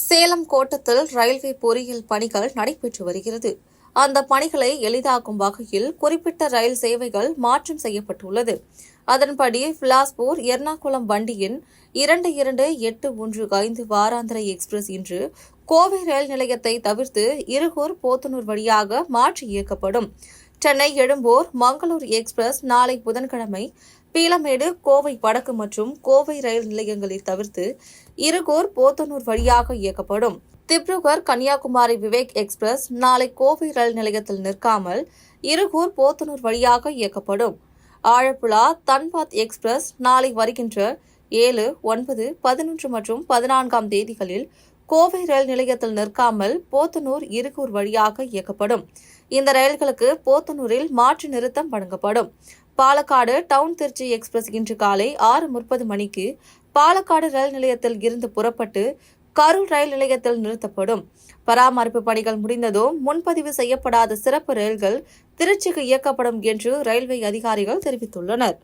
சேலம் கோட்டத்தில் ரயில்வே பொறியியல் பணிகள் நடைபெற்று வருகிறது. அந்த பணிகளை எளிதாக்கும் வகையில் குறிப்பிட்ட ரயில் சேவைகள் மாற்றம் செய்யப்பட்டுள்ளது. அதன்படி பிலாஸ்பூர் எர்ணாகுளம் வண்டியின் இரண்டு இரண்டு எட்டு ஒன்று ஐந்து வாராந்திர எக்ஸ்பிரஸ் இன்று கோவை ரயில் நிலையத்தை தவிர்த்து இருகூர் போத்தனூர் வழியாக மாற்றி இயக்கப்படும். சென்னை எழும்பூர் மங்களூர் எக்ஸ்பிரஸ் நாளை புதன்கிழமை பீலமேடு கோவை வடக்கு மற்றும் கோவை ரயில் நிலையங்களை தவிர்த்து இருகூர் போத்தனூர் வழியாக இயக்கப்படும். திப்ருகர் கன்னியாகுமரி விவேக் எக்ஸ்பிரஸ் நாளை கோவை ரயில் நிலையத்தில் நிற்காமல் இருகூர் போத்தனூர் வழியாக இயக்கப்படும். ஆழப்புழா தன்பாத் எக்ஸ்பிரஸ் நாளை வருகின்ற ஏழு ஒன்பது பதினொன்று மற்றும் பதினான்காம் தேதிகளில் கோவை ரயில் நிலையத்தில் நிற்காமல் போத்தனூர் இருகூர் வழியாக இயக்கப்படும். இந்த ரயில்களுக்கு போத்தனூரில் மாற்று நிறுத்தம் வழங்கப்படும். பாலக்காடு டவுன் திருச்சி எக்ஸ்பிரஸ் இன்று காலை ஆறு முப்பது மணிக்கு பாலக்காடு ரயில் நிலையத்தில் இருந்து புறப்பட்டு கரூர் ரயில் நிலையத்தில் நிறுத்தப்படும். பராமரிப்பு பணிகள் முடிந்ததும் முன்பதிவு செய்யப்படாத சிறப்பு ரயில்கள் திருச்சிக்கு இயக்கப்படும் என்று ரயில்வே அதிகாரிகள் தெரிவித்துள்ளனர்.